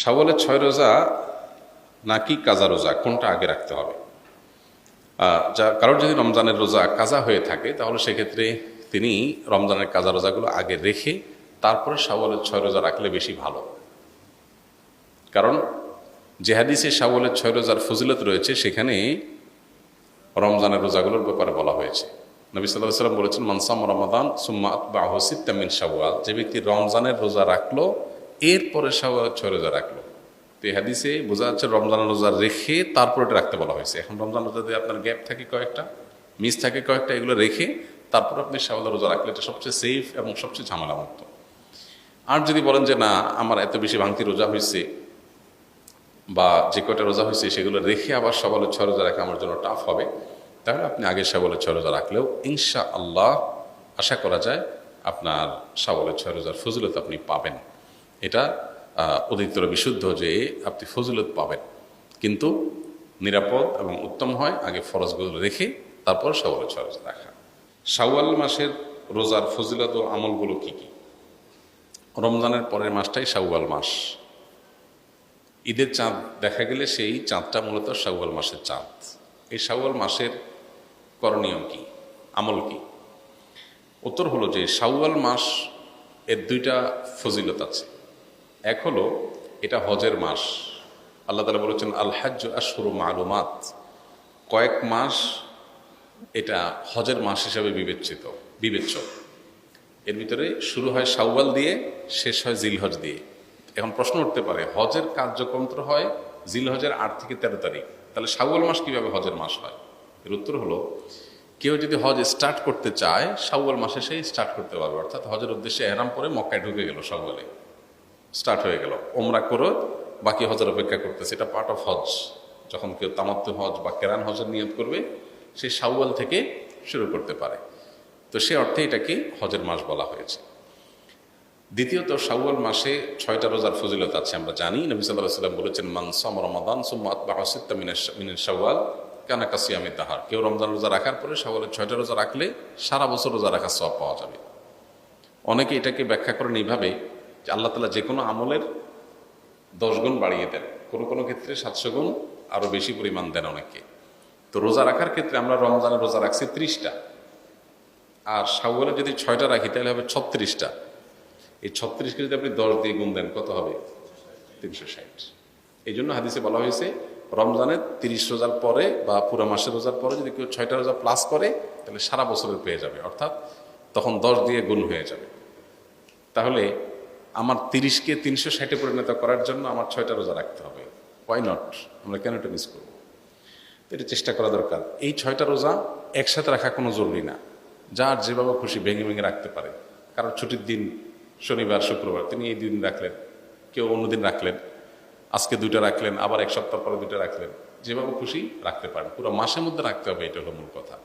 শাওয়ালের ছয় রোজা নাকি কাজা রোজা? কোনটা আগে রাখতে হবে? যা, কারোর যদি রমজানের রোজা কাজা হয়ে থাকে, তাহলে সেক্ষেত্রে তিনি রমজানের কাজা রোজাগুলো আগে রেখে তারপরে শাওয়ালের ছয় রোজা রাখলে বেশি ভালো। কারণ যে হাদিসে শাওয়ালের ছয় রোজার ফজিলত রয়েছে, সেখানে রমজানের রোজাগুলোর ব্যাপারে বলা হয়েছে। নবী সাল্লাহ সাল্লাম বলেছেন মানসাম রমাদান, সুম্মা আতবা হসিত্তামিন শাওয়াল। যে ব্যক্তি রমজানের রোজা রাখল এরপরে ছয় রোজা রাখল। তো এই হাদিসে বোঝা যাচ্ছে রমজানের রোজা রেখে তারপর এটা রাখতে বলা হয়েছে। এখন রমজান রোজাতে আপনার গ্যাপ থাকে কয়েকটা, মিস থাকে কয়েকটা, এগুলো রেখে তারপর আপনি শাওয়ালের রোজা রাখলে এটা সবচেয়ে সেফ এবং সবচেয়ে ঝামেলা ঝামেলামুক্ত। আর যদি বলেন যে, না, আমার এত বেশি ভাঙতি রোজা হয়েছে বা যে কয়টা রোজা হয়েছে সেগুলো রেখে আবার সবালের ছয় রোজা রাখা আমার জন্য টাফ হবে, তাহলে আপনি আগে সাবলের ছয় রোজা রাখলেও ইনশা আল্লাহ আশা করা যায় আপনার সাবলের ছয় রোজার ফজিলত আপনি পাবেন। এটা অধিকতর বিশুদ্ধ যে আপনি ফজিলত পাবেন। কিন্তু নিরাপদ এবং উত্তম হয়, আগে ফরজগুলো রেখে তারপর সবালের ছয় রোজা রাখা। শাওয়াল মাসের রোজার ফজিলত ও আমলগুলো কি কি? রমজানের পরের মাসটাই শাওয়াল মাস। ঈদের চাঁদ দেখা গেলে সেই চাঁদটা মূলত শাওয়াল মাসের চাঁদ। এই শাওয়াল মাসের করণীয় কি? আমল কি? উত্তর হলো যে শাওয়াল মাস এর দুইটা ফজিলত আছে। এক হলো, এটা হজের মাস। আল্লাহ তালা বলেছেন, আল হাজ্জ আশরু মালুমাত। কয়েক মাস এটা হজের মাস হিসাবে বিবেচিত, বিবেচ্য। এর ভিতরে শুরু হয় শাওয়াল দিয়ে, শেষ হয় জিলহজ দিয়ে। এখন প্রশ্ন উঠতে পারে, হজের কার্যক্রম তো হয় জিলহজের আট থেকে তেরো তারিখ। তাহলে শাওয়াল মাস কীভাবে হজের মাস হয়? এর উত্তর হলো, কেউ যদি হজ স্টার্ট করতে চায়, শাওয়াল মাসে সেই স্টার্ট করতে পারবে। অর্থাৎ হজের উদ্দেশ্যে এহরাম পরে মক্কায় ঢুকে গেল শাওয়ালে। স্টার্ট হয়ে গেল। ওমরা করো বাকি হজের অপেক্ষা করতেছে। এটা পার্ট অফ হজ। যখন কেউ তামাত্ম হজ বা কেরান হজের নিয়ত করবে, সে শাওয়াল থেকে শুরু করতে পারে। তো সে অর্থে এটাকে হজের মাস বলা হয়েছে। দ্বিতীয়ত, শাওয়াল মাসে ছয়টা রোজার ফজিলত আছে, আমরা জানি। নবী সাল্লাহ সাল্লাম বলেছেন মানসাম রমাদান সুম্মাত বা হসিত্তা মিনের শাওয়াল, কানা কাসিয়ামি তাহার। কেউ রমজান রোজা রাখার পরে শাওয়ালের ছয়টা রোজা রাখলে সারা বছর রোজা রাখার সব পাওয়া যাবে। অনেকে এটাকে ব্যাখ্যা করেন এইভাবে যে আল্লাহ তালা যে কোনো আমলের দশ গুণ বাড়িয়ে দেন। কোনো কোনো ক্ষেত্রে সাতশো গুণ, আরও বেশি পরিমাণ দেন অনেকে তো রোজা রাখার ক্ষেত্রে আমরা রমজানের রোজা রাখছি ত্রিশটা। আর শাওয়ালে যদি ছয়টা রাখি, তাহলে হবে ছত্রিশটা। এই ছত্রিশকে যদি আপনি দশ দিয়ে গুণ দেন, কত হবে? তিনশো ষাট। এই জন্য হাদিসে বলা হয়েছে রমজানের তিরিশ রোজার পরে বা পুরো মাসের রোজার পরে যদি কেউ ছয়টা রোজা প্লাস করে, তাহলে সারা বছরের পেয়ে যাবে। অর্থাৎ তখন দশ দিয়ে গুণ হয়ে যাবে। তাহলে আমার তিরিশকে তিনশো ষাটে পরিণত করার জন্য আমার ছয়টা রোজা রাখতে হবে। ওয়াই নট আমরা কেন এটা মিস করব? এটা চেষ্টা করা দরকার। এই ছয়টা রোজা একসাথে রাখা কোনো জরুরি না। যার যেভাবে খুশি ভেঙে ভেঙে রাখতে পারে। কারণ ছুটির দিন শনিবার, শুক্রবার, তিনি এই দিন রাখলেন, কেউ অন্যদিন রাখলেন, আজকে দুইটা রাখলেন, আবার এক সপ্তাহ পরে দুইটা রাখলেন। যেভাবে খুশি রাখতে পারেন। পুরো মাসের মধ্যে রাখতে হবে, এটা হলো মূল কথা।